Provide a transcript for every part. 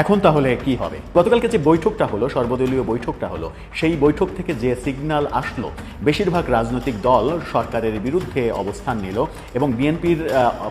এখন তাহলে কি হবে? গতকালকে যে বৈঠকটা হলো সর্বদলীয় বৈঠকটা হলো সেই বৈঠক থেকে যে সিগন্যাল আসলো বেশিরভাগ রাজনৈতিক দল সরকারের বিরুদ্ধে অবস্থান নিল এবং বিএনপির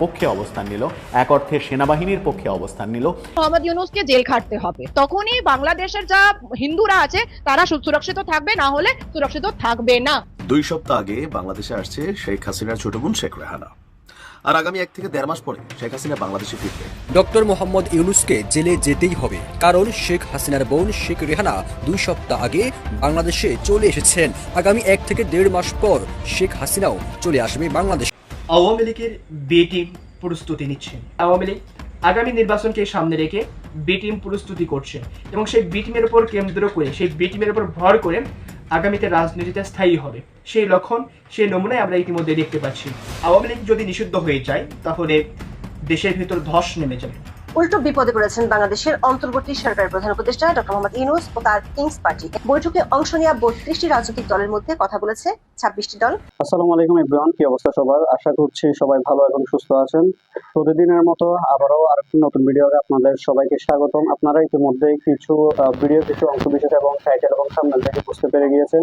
পক্ষে অবস্থান নিল এক অর্থে সেনাবাহিনীর পক্ষে অবস্থান নিল। মোহাম্মদ ইউনুসকে জেল খাটতে হবে। তখনই বাংলাদেশের যা হিন্দুরা আছে তারা সুরক্ষিত থাকবে না হলে সুরক্ষিত থাকবে না। দুই সপ্তাহ আগে বাংলাদেশে আসছে শেখ হাসিনার ছোট বোন শেখ রেহানা। আর আগামী এক থেকে দেড় মাস পরে শেখ হাসিনা বাংলাদেশে ফিরবে। ডক্টর মোহাম্মদ ইউনুসকে জেলে যেতেই হবে কারণ শেখ হাসিনার বোন শেখ রেহানা দুই সপ্তাহ আগে বাংলাদেশে চলে এসেছেন। আগামী এক থেকে দেড় মাস পর শেখ হাসিনাও চলে আসবে বাংলাদেশ। আওয়ামী লীগের বি টিম প্রস্তুতি নিচ্ছে। আওয়ামী লীগ আগামী নির্বাচনকে সামনে রেখে বি টিম প্রস্তুতি করছে এবং সেই বি টিমের উপর কেন্দ্র করে সেই বি টিমের উপর ভর করে আগামীতে রাজনীতিতে স্থায়ী হবে। সেই লক্ষণ, সেই নমুনায় আমরা ইতিমধ্যে দেখতে পাচ্ছি। আওয়ামী লীগ যদি নিষিদ্ধ হয়ে যায়, তাহলে দেশের ভিতর ধস নেমে যাবে। উল্টো বিপদে পড়েছেন বাংলাদেশের অন্তর্বর্তী সরকারের প্রধান উপদেষ্টা ডক্টর মোহাম্মদ ইউনুস ও তার কিংস পার্টি। বৈঠকে অংশ নেওয়া বত্রিশটি রাজনৈতিক দলের মধ্যে কথা বলেছে ছাব্বিশটি দল। আসসালামু আলাইকুম ইব্রাহিম কি অবস্থা সবার? আশা করছি সবাই ভালো এবং সুস্থ আছেন। প্রতিদিনের মতো আবারও আরেকটি নতুন ভিডিওতে আপনাদের সবাইকে স্বাগতম। আপনারা ইতিমধ্যে কিছু ভিডিও, কিছু অংশ বিশেষ এবং টাইটেল এবং সামনে থেকে বুঝতে পেরে গিয়েছেন।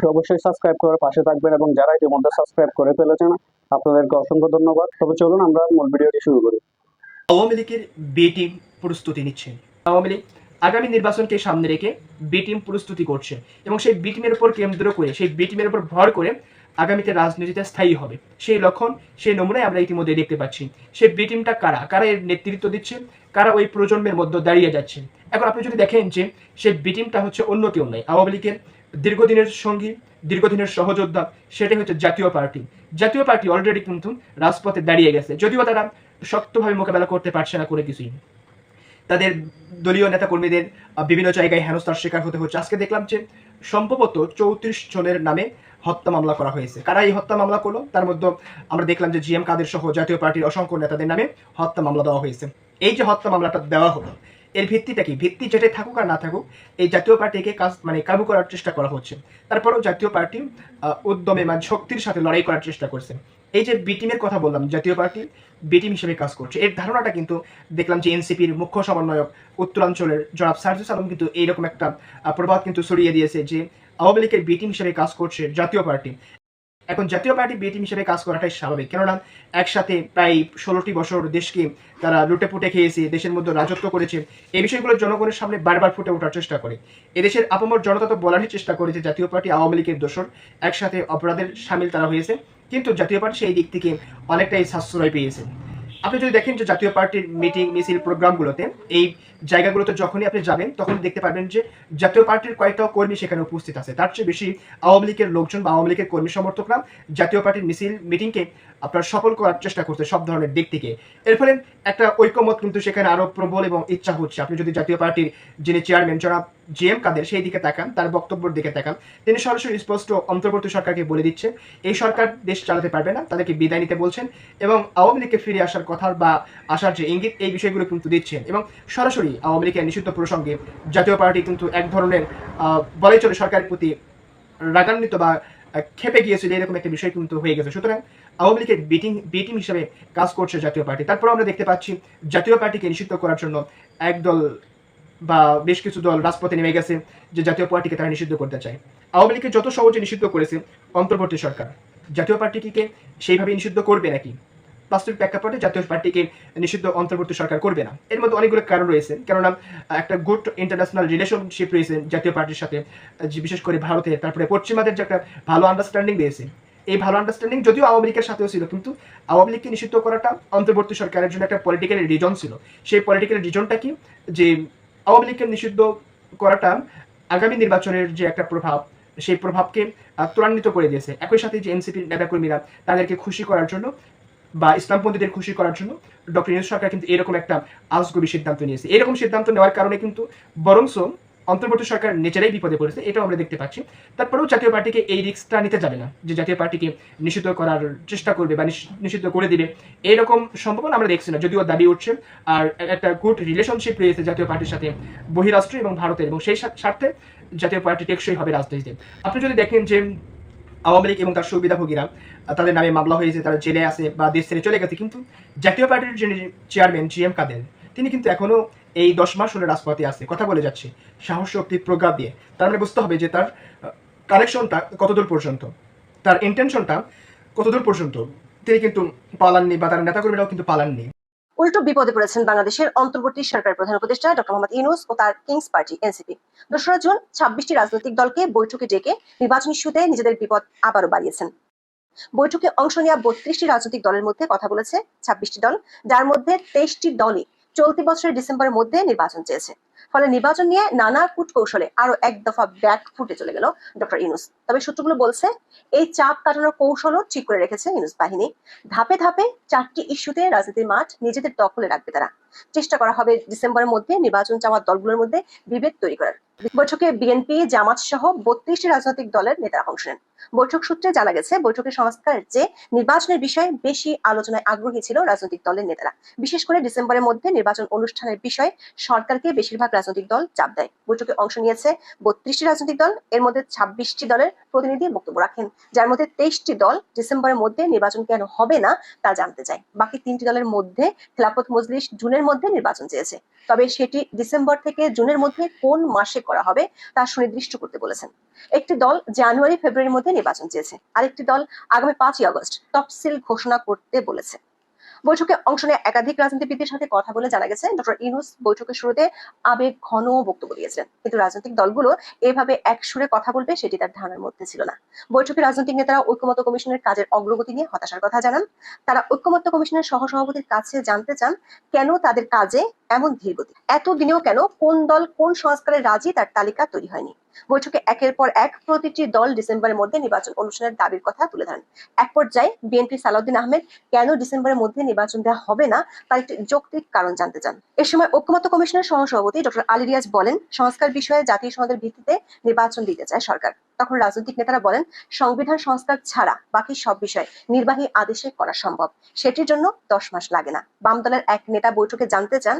তো অবশ্যই সাবস্ক্রাইব করার পাশে থাকবেন এবং যারা ইতিমধ্যে সাবস্ক্রাইব করে ফেলেছেন, আপনাদেরকে অসংখ্য ধন্যবাদ। তবে চলুন আমরা মূল ভিডিওটি শুরু করি। আওয়ামী লীগের বি টিম প্রস্তুতি নিচ্ছে। আওয়ামী লীগ আগামী নির্বাচনকে সামনে রেখে বি টিম প্রস্তুতি করছে এবং সেই বি টিমের উপর কেন্দ্র করে, সেই বি টিমের উপর ভর করে আগামীতে রাজনীতিতে স্থায়ী হবে। সেই লক্ষণ, সেই নমুনায় আমরা ইতিমধ্যে দেখতে পাচ্ছি। সেই বি টিমটা কারা? কারা এর নেতৃত্ব দিচ্ছে? কারা ওই প্রজন্মের মধ্যে দাঁড়িয়ে যাচ্ছে? এখন আপনি যদি দেখেন যে সেই বি টিমটা হচ্ছে অন্য কেউ নয়, আওয়ামী লীগের দীর্ঘদিনের সঙ্গী দীর্ঘদিনের সহযোদ্ধা সেটাই হচ্ছে জাতীয় পার্টি। জাতীয় পার্টি অলরেডি কিন্তু রাজপথে দাঁড়িয়ে গেছে। যদিও তারা শক্তভাবে মোকাবেলা করতে পারছে না করে কিছুই। তাদের দলীয় নেতাকর্মীদের আহ, বিভিন্ন জায়গায় হেনস্থার শিকার হতে হচ্ছে। আজকে দেখলাম যে সম্ভবত চৌত্রিশ জনের নামে হত্যা মামলা করা হয়েছে। কারা এই হত্যা মামলা করল? তার মধ্যে আমরা দেখলাম যে জিএম কাদের সহ জাতীয় পার্টির অসংখ্য নেতাদের নামে হত্যা মামলা দেওয়া হয়েছে। এই যে হত্যা মামলাটা দেওয়া হলো এর ভিত্তিটা কি? ভিত্তি যেটাই থাকুক আর না থাকুক, এই জাতীয় পার্টিকে কাজ মানে কাবু করার চেষ্টা করা হচ্ছে। তারপরেও জাতীয় পার্টি উদ্যমে মানে শক্তির সাথে লড়াই করার চেষ্টা করছে। এই যে বি টিমের কথা বললাম, জাতীয় পার্টি বি টিম হিসেবে কাজ করছে। এর ধারণাটা কিন্তু দেখলাম যে এনসিপির মুখ্য সমন্বয়ক উত্তরাঞ্চলের জনাব সার্জুস আলম কিন্তু এইরকম একটা প্রভাব কিন্তু ছড়িয়ে দিয়েছে যে আওয়ামী লীগের বি টিম হিসেবে কাজ করছে জাতীয় পার্টি। এখন জাতীয় পার্টি বি হিসেবে কাজ করাটাই স্বাভাবিক। কেননা, একসাথে প্রায় ষোলোটি বছর দেশকে তারা লুটে পুটে খেয়েছে, দেশের মধ্যে রাজত্ব করেছে। এই বিষয়গুলো জনগণের সামনে বারবার ফুটে ওঠার চেষ্টা করে। এদেশের আপামর জনতা তো বলারই চেষ্টা করে যে জাতীয় পার্টি আওয়ামী লীগের দোষর। একসাথে অপরাধের সামিল তারা হয়েছে, কিন্তু জাতীয় পার্টি সেই দিক থেকে অনেকটাই সাশ্রয় পেয়েছে। আপনি যদি দেখেন যে জাতীয় পার্টির মিটিং, মিছিল, প্রোগ্রামগুলোতে এই জায়গাগুলোতে যখনই আপনি যাবেন, তখন দেখতে পারবেন যে জাতীয় পার্টির কয়েকটা কর্মী সেখানে উপস্থিত আছে। তার চেয়ে বেশি আওয়ামী লীগের লোকজন বা আওয়ামী লীগের কর্মী সমর্থকরা জাতীয় পার্টির মিছিল, মিটিংকে আপনার সফল করার চেষ্টা করছে সব ধরনের দিক থেকে। এর ফলে একটা ঐক্যমত কিন্তু সেখানে আরও প্রবল এবং ইচ্ছা হচ্ছে। আপনি যদি জাতীয় পার্টির যিনি চেয়ারম্যান, জনাব জি এম কাদের, সেই দিকে তাকান, তার বক্তব্যের দিকে তাকান, তিনি সরাসরি স্পষ্ট অন্তর্বর্তী সরকারকে বলে দিচ্ছে এই সরকার দেশ চালাতে পারবে না, তাদেরকে বিদায় নিতে বলছেন এবং আওয়ামী লীগকে ফিরে আসার কথা বা আসার যে ইঙ্গিত, এই বিষয়গুলো কিন্তু দিচ্ছেন এবং সরাসরি আওয়ামী লীগের নিষিদ্ধ প্রসঙ্গে জাতীয় পার্টি কিন্তু এক ধরনের বলাই চলে সরকারের প্রতি রাগান্বিত বা খেপে গিয়েছিল, এরকম একটা বিষয় কিন্তু হয়ে গেছে। সুতরাং আওয়ামী লীগের বিটিং বিটিং হিসেবে কাজ করছে জাতীয় পার্টি। তারপর আমরা দেখতে পাচ্ছি জাতীয় পার্টিকে নিষিদ্ধ করার জন্য একদল বা বেশ কিছু দল রাজপথে নেমে গেছে যে জাতীয় পার্টিকে তারা নিষিদ্ধ করতে চায়। আওয়ামী লীগকে যত সহজে নিষিদ্ধ করেছে অন্তর্বর্তী সরকার। জাতীয় পার্টিকে সেইভাবে নিষিদ্ধ করবে নাকি? বাস্তবিক প্রেক্ষাপটে জাতীয় পার্টিকে নিষিদ্ধ অন্তর্বর্তী সরকার করবে না। এর মধ্যে অনেকগুলো কারণ রয়েছে। কেননা, একটা গুড ইন্টারন্যাশনাল রিলেশনশিপ রয়েছে জাতীয় পার্টির সাথে বিশেষ করে ভারতের তারপরে পশ্চিমাদের যে একটা ভালো আন্ডারস্ট্যান্ডিং রয়েছে। এই ভালো আন্ডারস্ট্যান্ডিং যদিও আওয়ামী লীগের সাথেও ছিল, কিন্তু আওয়ামী লীগকে নিষিদ্ধ করাটা অন্তর্বর্তী সরকারের জন্য একটা পলিটিক্যাল রিজন ছিল। সেই পলিটিক্যাল রিজনটা কি? যে আওয়ামী লীগকে নিষিদ্ধ করাটা আগামী নির্বাচনের যে একটা প্রভাব, সেই প্রভাবকে ত্বরান্বিত করে দিয়েছে। একই সাথে যে এনসিপির নেতাকর্মীরা তাদেরকে খুশি করার জন্য বা ইসলামপন্থীদের খুশি করার জন্য ডক্টর ইউনুস সরকার কিন্তু এরকম একটা আজগবি সিদ্ধান্ত নিয়েছে। এরকম সিদ্ধান্ত নেওয়ার কারণে কিন্তু বরংস অন্তর্বর্তী সরকার নিজেরাই বিপদে পড়েছে, এটাও আমরা দেখতে পাচ্ছি। তারপরেও জাতীয় পার্টিকে এই রিস্কটা নিতে যাবে না, যে জাতীয় পার্টিকে নিষিদ্ধ করার চেষ্টা করবে বা নিষ- নিষিদ্ধ করে দিবে। এরকম সম্ভাবনা আমরা দেখছি না, যদিও দাবি উঠছে। আর একটা গুড রিলেশনশিপ রয়েছে জাতীয় পার্টির সাথে, বহিরাষ্ট্র এবং ভারতের, এবং সেই স্বা- স্বার্থে জাতীয় পার্টি টেকসই হবে রাজনীতিতে। আপনি যদি দেখেন যে আওয়ামী লীগ এবং তার সুবিধাভোগীরা তাদের নামে মামলা হয়েছে, তারা জেলে আছে বা দেশ ছেড়ে চলে গেছে। কিন্তু জাতীয় পার্টির যিনি চেয়ারম্যান জি এম কাদের তিনি কিন্তু এখনও এই দশ মাস হলে রাজপথে আছে। কথা বলে যাচ্ছে, সাহস, শক্তি প্রজ্ঞা দিয়ে। তার মানে বুঝতে হবে যে তার কানেকশনটা কতদূর পর্যন্ত? তার ইন্টেনশনটা কতদূর পর্যন্ত? তিনি কিন্তু পালাননি বা তার নেতাকর্মীরাও কিন্তু পালাননি। উল্টো বিপদে পড়েছেন বাংলাদেশের অন্তর্বর্তী সরকার প্রধান উপদেষ্টা ডক্টর মোহাম্মদ ইউনুস ও তার কিংস পার্টি, এনসিপি। দোসরা জুন ছাব্বিশটি রাজনৈতিক দলকে বৈঠকে ডেকে নির্বাচন ইস্যুতে নিজেদের বিপদ আবারও বাড়িয়েছেন। বৈঠকে অংশ নেওয়া বত্রিশটি রাজনৈতিক দলের মধ্যে কথা বলেছে ছাব্বিশটি দল, যার মধ্যে তেইশটি দলই চলতি বছরের ডিসেম্বরের মধ্যে নির্বাচন চেয়েছে। ফলে নির্বাচন নিয়ে নানা কূট কৌশলে আরও এক দফা ব্যাক ফুটে চলে গেল ডক্টর ইউনুস। তবে সূত্রগুলো বলছে, এই চাপ কাটানোর কৌশলও ঠিক করে রেখেছে ইউনুস বাহিনী। ধাপে ধাপে চারটি ইস্যুতে রাজনীতির মাঠ নিজেদের দখলে রাখবে তারা। চেষ্টা করা হবে ডিসেম্বরের মধ্যে নির্বাচন চাওয়া দলগুলোর মধ্যে বিভেদ তৈরি করার। বৈঠকে বিএনপি, জামাত সহ বত্রিশটি রাজনৈতিক দলের নেতারা অংশ নেন। বৈঠক সূত্রে জানা গেছে, বৈঠকের সংস্কারের যে নির্বাচনের বিষয়ে বেশি আলোচনায় আগ্রহী ছিল রাজনৈতিক দলের নেতারা। বিশেষ করে ডিসেম্বরের মধ্যে নির্বাচন অনুষ্ঠানের বিষয়ে সরকারকে বেশিরভাগ রাজনৈতিক দল চাপ দেয়। বৈঠকে অংশ নিয়েছে বত্রিশটি রাজনৈতিক দল, এর মধ্যে ছাব্বিশটি দলের প্রতিনিধি বক্তব্য রাখেন। যার মধ্যে তেইশটি দল ডিসেম্বরের মধ্যে নির্বাচন কেন হবে না তা জানতে চায়। বাকি তিনটি দলের মধ্যে খেলাফত মজলিস জুনের মধ্যে নির্বাচন চেয়েছে। তবে সেটি ডিসেম্বর থেকে জুনের মধ্যে কোন মাসে করা হবে তা সুনির্দিষ্ট করতে বলেছেন। একটি দল জানুয়ারি ফেব্রুয়ারির মধ্যে নির্বাচন চেয়েছে। আরেকটি দল আগামী পাঁচই আগস্ট তফসিল ঘোষণা করতে বলেছে। বৈঠকে অংশ নেওয়া একাধিক রাজনীতিবিদদের সাথে কথা বলে জানা গেছে, ডক্টর ইনুস বৈঠকের শুরুতে আবেগ ঘন বক্তব্য দিয়েছিলেন। কিন্তু রাজনৈতিক দলগুলো এভাবে এক সুরে কথা বলবে সেটি তার ধারণার মধ্যে ছিল না। বৈঠকে রাজনৈতিক নেতারা ঐক্যমত্য কমিশনের কাজের অগ্রগতি নিয়ে হতাশার কথা জানান। তারা ঐক্যমত্য কমিশনের সহসভাপতির কাছে জানতে চান, কেন তাদের কাজে এমন ধীরগতি এত দিনেও কেন, কোন দল কোন সংস্কারে রাজি তার তালিকা তৈরি হয়নি? বৈঠকে একের পর এক প্রতিটি দল ডিসেম্বরের মধ্যে নির্বাচন অনুষ্ঠানের দাবির কথা তুলে ধরেন। এক পর্যায়ে বিএনপি সালাউদ্দিন আহমেদ, কেন ডিসেম্বরের মধ্যে নির্বাচন দেওয়া হবে না, তার একটি যৌক্তিক কারণ জানতে চান। এ সময় ঐক্যমত্য কমিশনের সহসভাপতি ডক্টর আলী রিয়াজ বলেন, সংস্কার বিষয়ে জাতীয় সনদের ভিত্তিতে নির্বাচন দিতে চায় সরকার। তখন রাজনৈতিক নেতারা বলেন, সংবিধান সংস্কার ছাড়া বাকি সব বিষয় নির্বাহী আদেশে করা সম্ভব। সেটির জন্য দশ মাস লাগে না। বাম দলের এক নেতা বৈঠকে জানতে চান,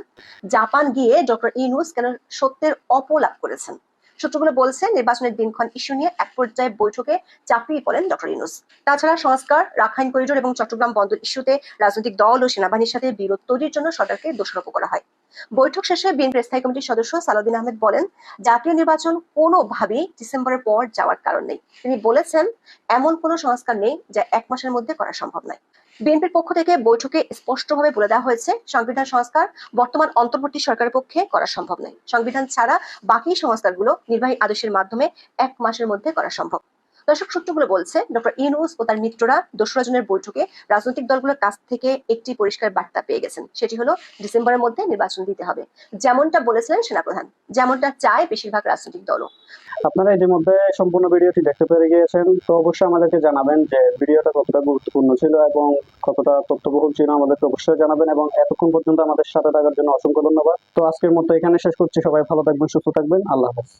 জাপান গিয়ে ডক্টর ইনুস কেন সত্যের অপলাপ করেছেন? সূত্রগুলো বলছে, নির্বাচনের দিনক্ষণ ইস্যু নিয়ে এক পর্যায়ে বৈঠকে চাপিয়ে পড়েন ডক্টর ইনুস তাছাড়া সংস্কার, রাখাইন করিডোর এবং চট্টগ্রাম বন্দর ইস্যুতে রাজনৈতিক দল ও সেনাবাহিনীর সাথে বিরোধ তৈরির জন্য সরকারকে দোষারোপ করা হয়। বৈঠক শেষে বিএনপি স্থায়ী কমিটির সদস্য সালাউদ্দিন আহমেদ বলেন, জাতীয় নির্বাচন কোনোভাবেই ডিসেম্বরের পর যাওয়ার কারণ নেই। তিনি বলেছেন, এমন কোনো সংস্কার নেই যা এক মাসের মধ্যে করা সম্ভব নয়। বিএনপির পক্ষ থেকে বৈঠকে স্পষ্টভাবে বলে দেওয়া হয়েছে, সংবিধান সংস্কার বর্তমান অন্তর্বর্তী সরকারের পক্ষে করা সম্ভব নয়। সংবিধান ছাড়া বাকি সংস্কারগুলো নির্বাহী আদেশের মাধ্যমে এক মাসের মধ্যে করা সম্ভব। দর্শক সূত্রগুলো বলছে, ডক্টর ইনুস ও তার মিত্ররা দোসরা জনের বৈঠকে রাজনৈতিক দলগুলোর কাছ থেকে একটি পরিষ্কার বার্তা পেয়ে গেছেন। সেটি হলো, ডিসেম্বরের মধ্যে নির্বাচন দিতে হবে। যেমনটা বলেছিলেন সেনাপ্রধান, যেমনটা চায় বেশিরভাগ রাজনৈতিক দলও। আপনারা ইতিমধ্যে সম্পূর্ণ ভিডিওটি দেখতে পেরে গিয়েছেন। তো অবশ্যই আমাদেরকে জানাবেন যে ভিডিওটা কতটা গুরুত্বপূর্ণ ছিল এবং কতটা তথ্যবহুল ছিল আমাদেরকে অবশ্যই জানাবেন এবং এতক্ষণ পর্যন্ত আমাদের সাথে থাকার জন্য অসংখ্য ধন্যবাদ। তো আজকের মতো এখানে শেষ করছি। সবাই ভালো থাকবেন, সুস্থ থাকবেন। আল্লাহ হাফেজ।